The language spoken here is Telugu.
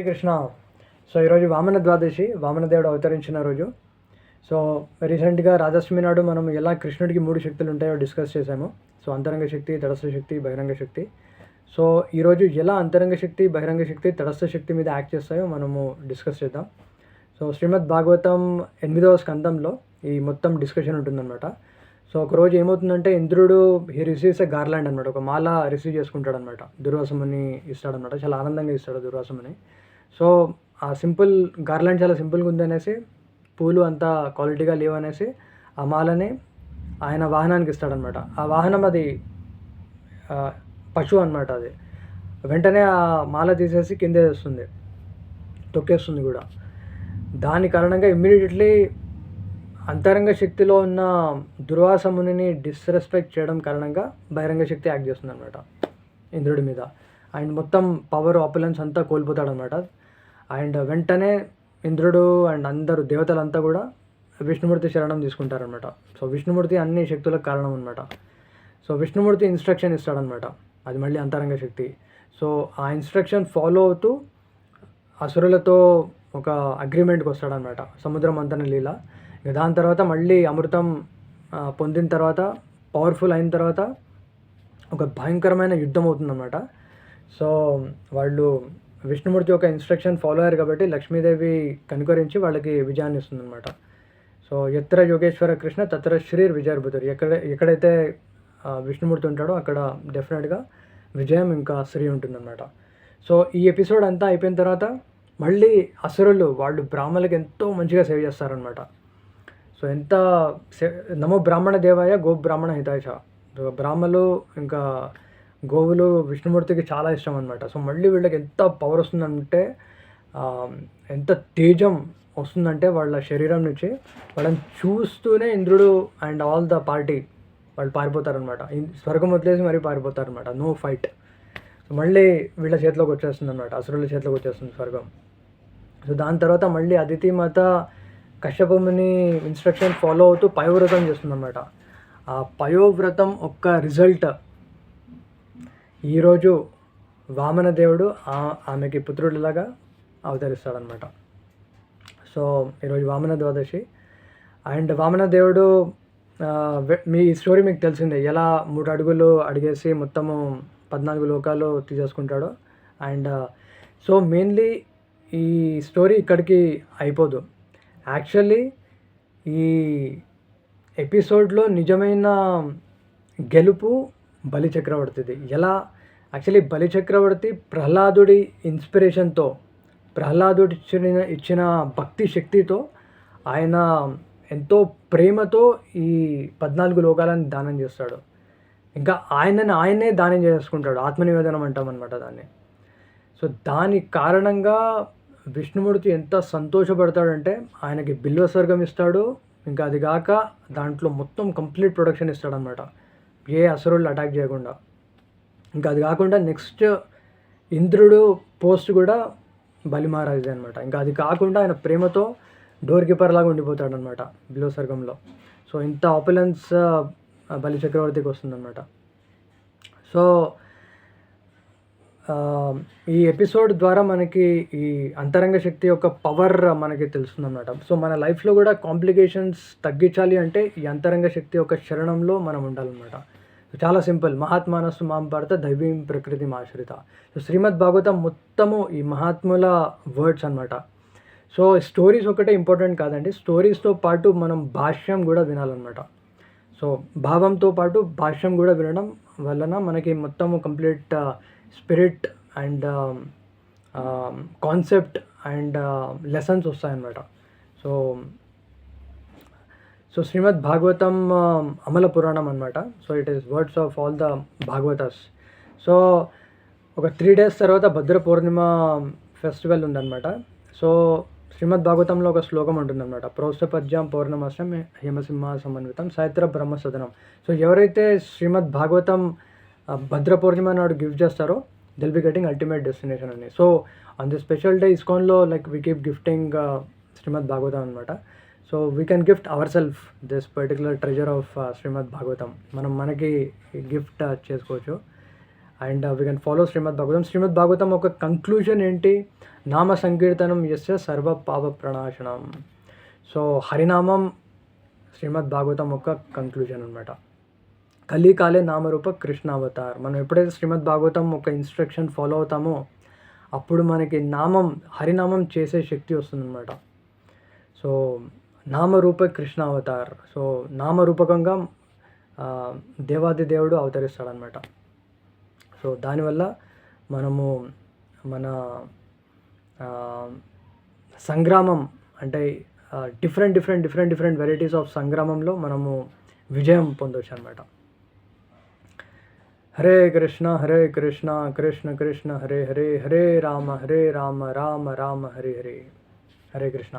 శ్రీకృష్ణ కృష్ణ. సో ఈరోజు వామన ద్వాదశి వామనదేవుడు అవతరించిన రోజు. సో రీసెంట్గా రాజాష్టమి నాడు మనం ఎలా కృష్ణుడికి మూడు శక్తులు ఉంటాయో డిస్కస్ చేశాము. సో అంతరంగ శక్తి తటస్థ శక్తి బహిరంగ శక్తి. సో ఈరోజు ఎలా అంతరంగ శక్తి బహిరంగ శక్తి తటస్థ శక్తి మీద యాక్ట్ చేస్తాయో మనము డిస్కస్ చేద్దాం. సో శ్రీమద్ భాగవతం ఎనిమిదవ స్కందంలో ఈ మొత్తం డిస్కషన్ ఉంటుందన్నమాట. సో ఒకరోజు ఏమవుతుందంటే ఇంద్రుడు హీ రిసీవ్స్ ఎ గార్లాండ్ అనమాట ఒక మాల రిసీవ్ చేసుకుంటాడనమాట దుర్వాసముని ఇస్తాడనమాట చాలా ఆనందంగా ఇస్తాడు దుర్వాసముని. సో ఆ సింపుల్ గార్లాండ్ చాలా సింపుల్గా ఉందనేసి పూలు అంత క్వాలిటీగా లేవనేసి ఆ మాలని ఆయన వాహనానికి ఇస్తాడనమాట ఆ వాహనం అది పశువు అనమాట అది. వెంటనే ఆ మాల తీసేసి కింద వేస్తుంది. తొక్కేస్తుంది కూడా. దాని కారణంగా ఇమ్మీడియట్లీ అంతరంగ శక్తిలో ఉన్న దుర్వాసముని డిస్రెస్పెక్ట్ చేయడం కారణంగా బహిరంగ శక్తి యాక్ట్ చేస్తుంది అనమాట ఇంద్రుడి మీద. అండ్ మొత్తం పవర్ ఆపులెన్స్ అంతా కోల్పోతాడనమాట అండ్ వెంటనే ఇంద్రుడు అండ్ అందరు దేవతలంతా కూడా విష్ణుమూర్తి శరణం తీసుకుంటారనమాట సో విష్ణుమూర్తి అన్ని శక్తులకు కారణం అనమాట సో విష్ణుమూర్తి ఇన్స్ట్రక్షన్ ఇస్తాడనమాట అది మళ్ళీ అంతరంగ శక్తి. సో ఆ ఇన్స్ట్రక్షన్ ఫాలో అవుతూ అసురులతో ఒక అగ్రిమెంట్కి వస్తాడనమాట సముద్రం అంతన లీల. ఇక దాని తర్వాత మళ్ళీ అమృతం పొందిన తర్వాత పవర్ఫుల్ అయిన తర్వాత ఒక భయంకరమైన యుద్ధం అవుతుందన్నమాట. సో వాళ్ళు విష్ణుమూర్తి యొక్క ఇన్స్ట్రక్షన్ ఫాలో అయ్యారు కాబట్టి లక్ష్మీదేవి కనుకరించి వాళ్ళకి విజయాన్ని ఇస్తుందన్నమాట. సో ఎత్ర యోగేశ్వర కృష్ణ తత్ర శ్రీర్ విజయర్భుతుడు. ఎక్కడ ఎక్కడైతే విష్ణుమూర్తి ఉంటాడో అక్కడ డెఫినెట్గా విజయం ఇంకా శ్రీ ఉంటుందన్నమాట. సో ఈ ఎపిసోడ్ అంతా అయిపోయిన తర్వాత మళ్ళీ అసురులు వాళ్ళు బ్రాహ్మణులకు ఎంతో మంచిగా సేవ్ చేస్తారనమాట సో ఎంత సే- నమో బ్రాహ్మణ దేవాయ గో బ్రాహ్మణ హితాయ సో బ్రాహ్మలు ఇంకా గోవులు విష్ణుమూర్తికి చాలా ఇష్టం అనమాట సో మళ్ళీ వీళ్ళకి ఎంత పవర్ వస్తుందంటే ఎంత తేజం వస్తుందంటే వాళ్ళ శరీరం నుంచి వాళ్ళని చూస్తూనే ఇంద్రుడు అండ్ ఆల్ ద పార్టీ వాళ్ళు పారిపోతారనమాట స్వర్గం వదిలేసి మరీ పారిపోతారనమాట నో ఫైట్ సో మళ్ళీ వీళ్ళ చేతిలోకి వచ్చేస్తుంది అనమాట అసురుల చేతిలోకి వచ్చేస్తుంది స్వర్గం. సో దాని తర్వాత మళ్ళీ అదితి మాత కశ్యపముని ఇన్స్ట్రక్షన్ ఫాలో అవుతూ పయోవ్రతం చేస్తుందన్నమాట. ఆ పయోవ్రతం ఒక్క రిజల్ట్ ఈరోజు వామన దేవుడు ఆ- ఆమెకి పుత్రుడిలాగా అవతరిస్తాడనమాట సో ఈరోజు వామన ద్వాదశి. అండ్ వామన దేవుడు మీ స్టోరీ మీకు తెలిసిందే ఎలా మూడు అడుగులు అడిగేసి మొత్తము పద్నాలుగు లోకాలు తీసేసుకుంటాడో. అండ్ సో మెయిన్లీ ఈ స్టోరీ ఇక్కడికి అయిపోదు. యాక్చువల్లీ ఈ ఎపిసోడ్లో నిజమైన గెలుపు బలి చక్రవర్తిది ఎలా? యాక్చువల్లీ బలి చక్రవర్తి ప్రహ్లాదుడి ఇన్స్పిరేషన్తో ప్రహ్లాదుడు ఇచ్చిన ఇచ్చిన భక్తి శక్తితో ఆయన ఎంతో ప్రేమతో ఈ పద్నాలుగు లోకాలను దానం చేస్తాడు. ఇంకా ఆయనని ఆయనే దానం చేసుకుంటాడు. ఆత్మనివేదనం అంటామన్నమాట దాన్ని. సో దాని కారణంగా విష్ణుమూర్తి ఎంత సంతోషపడతాడంటే ఆయనకి బిల్వ స్వర్గం ఇస్తాడు. ఇంకా అది కాక దాంట్లో మొత్తం కంప్లీట్ ప్రొడక్షన్ ఇస్తాడనమాట ఏ అసురులు అటాక్ చేయకుండా. ఇంకా అది కాకుండా నెక్స్ట్ ఇంద్రుడు పోస్ట్ కూడా బలి మహారాజు అనమాట ఇంకా అది కాకుండా ఆయన ప్రేమతో డోర్ కీపర్ లాగా ఉండిపోతాడు అనమాట బిలో సర్గంలో సో ఇంత ఆపులెన్స్ బలి చక్రవర్తికి వస్తుందన్నమాట. సో ఈ ఎపిసోడ్ ద్వారా మనకి ఈ అంతరంగ శక్తి యొక్క పవర్ మనకి తెలుస్తుందన్నమాట. సో మన లైఫ్లో కూడా కాంప్లికేషన్స్ తగ్గించాలి అంటే ఈ అంతరంగ శక్తి యొక్క శరణంలో మనం ఉండాలన్నమాట. చాలా సింపుల్. మహాత్మానస్సు మాం భారత దైవీం ప్రకృతి ఆశ్రిత సో శ్రీమద్ భాగవతం మొత్తము ఈ మహాత్ముల వర్డ్స్ అన్నమాట. సో స్టోరీస్ ఒకటే ఇంపార్టెంట్ కాదండి. స్టోరీస్తో పాటు మనం భాష్యం కూడా వినాలన్నమాట. సో భావంతో పాటు భాష్యం కూడా వినడం వలన మనకి మొత్తము complete spirit and concept and lessons వస్తాయన్నమాట. సో సో శ్రీమద్ భాగవతం అమల పురాణం అనమాట so it is words of all the Bhagavatas so ఒక త్రీ డేస్ తర్వాత భద్ర పౌర్ణిమ ఫెస్టివల్ ఉందన్నమాట. సో శ్రీమద్ భాగవతంలో ఒక శ్లోకం ఉంటుందన్నమాట. ప్రోస్తపద్యం పౌర్ణమాసం హేమసింహ సమన్వితం సాయిత్ర బ్రహ్మ సదనం సో ఎవరైతే శ్రీమద్ భాగవతం భద్ర పూర్ణిమ నాడు గిఫ్ట్ చేస్తారో will be getting ultimate destination అని so on the special day ఇస్కాన్లో like we keep gifting Srimad Bhagavatam అనమాట so we can gift our self this particular treasure of Srimad Bhagavatam మనం మనకి గిఫ్ట్ uh, చేసుకోవచ్చు. And we can follow Srimad Bhagavatam Srimad Bhagavatam ఒక కంక్లూజన్ ఏంటి? నామ సంకీర్తనం ఎస్ సర్వ పాప ప్రణాశనం. సో హరినామం శ్రీమద్ భాగవతం ఒక కంక్లూజన్ అనమాట కలికాలే నామరూప కృష్ణావతార్. మనం ఎప్పుడైతే శ్రీమద్ భాగవతం ఒక ఇన్స్ట్రక్షన్ ఫాలో అవుతామో అప్పుడు మనకి నామం హరినామం చేసే శక్తి వస్తుందన్నమాట. సో నామరూప కృష్ణ అవతార్ సో నామరూపకంగా దేవాది దేవుడు అవతరిస్తాడనమాట సో దానివల్ల మనము మన సంగ్రామం అంటే different different different different varieties of సంగ్రామంలో మనము విజయం పొందవచ్చు అనమాట హరే కృష్ణ హరే కృష్ణ కృష్ణ కృష్ణ హరే హరే హరే రామ హరే రామ రామ రామ హరే హరే. హరే కృష్ణ.